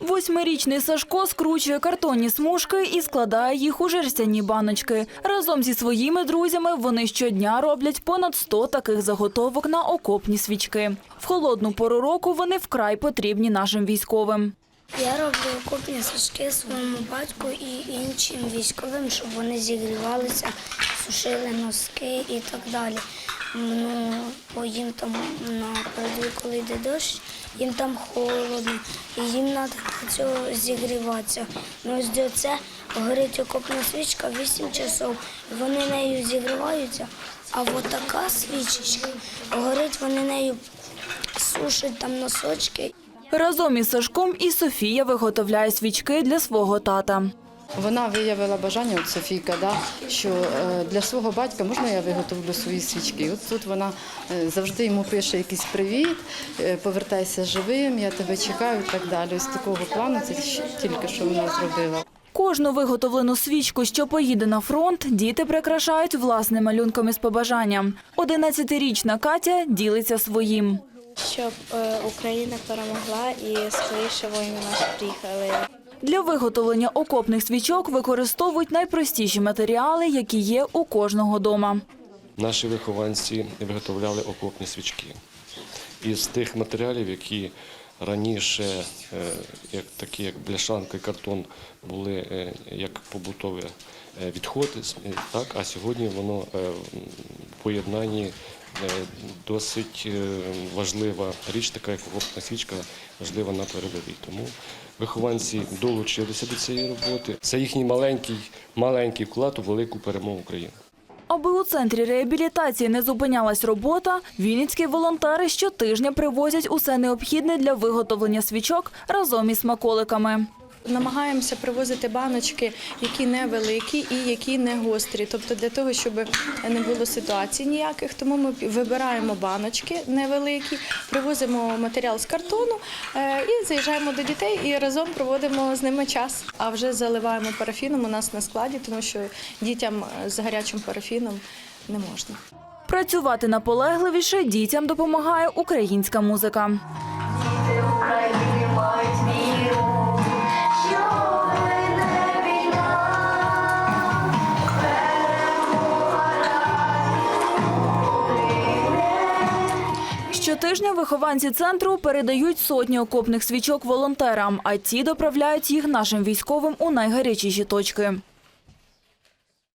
Восьмирічний Сашко скручує картонні смужки і складає їх у жерстяні баночки. Разом зі своїми друзями вони щодня роблять понад 100 таких заготовок на окопні свічки. В холодну пору року вони вкрай потрібні нашим військовим. Я роблю окопні свічки своєму батьку і іншим військовим, щоб вони зігрівалися, сушили носки і так далі. Ну, бо їм там на коли йде дощ, їм там холодно, і їм треба цього зігріватися. Ну, ось до це горить окопна свічка 8 часов, вони нею зігріваються. А от така свічечка горить, вони нею сушать там носочки Разом із Сашком і Софія виготовляє свічки для свого тата. Вона виявила бажання, от Софійка, да, що е, для свого батька можна я виготовлю свої свічки. От тут вона е, завжди йому пише якийсь привіт, е, повертайся живим, я тебе чекаю і так далі. Ось такого плану це тільки що вона зробила. Кожну виготовлену свічку, що поїде на фронт, діти прикрашають власним малюнком із побажанням. 11-річна Катя ділиться своїм. щоб е, Україна перемогла і скоріше воїни наші приїхали. Для виготовлення окопних свічок використовують найпростіші матеріали, які є у кожного дома. Наші вихованці виготовляли окопні свічки із тих матеріалів, які раніше, е, як такі як бляшанка і картон, були е, як побутові е, відходи, так, а сьогодні воно в поєднанні досить е, важлива річ, така як окопна свічка, важлива на передовій. Тому вихованці долучилися до цієї роботи. Це їхній маленький, маленький вклад у велику перемогу України. Аби у центрі реабілітації не зупинялась робота, вінницькі волонтери щотижня привозять усе необхідне для виготовлення свічок разом із смаколиками. Намагаємося привозити баночки, які невеликі і які не гострі. Тобто для того, щоб не було ситуацій ніяких, тому ми вибираємо баночки невеликі, привозимо матеріал з картону е, і заїжджаємо до дітей і разом проводимо з ними час. А вже заливаємо парафіном у нас на складі, тому що дітям з гарячим парафіном не можна. Працювати наполегливіше дітям допомагає українська музика. Щотижня вихованці центру передають сотні окопних свічок волонтерам, а ті доправляють їх нашим військовим у найгарячіші точки.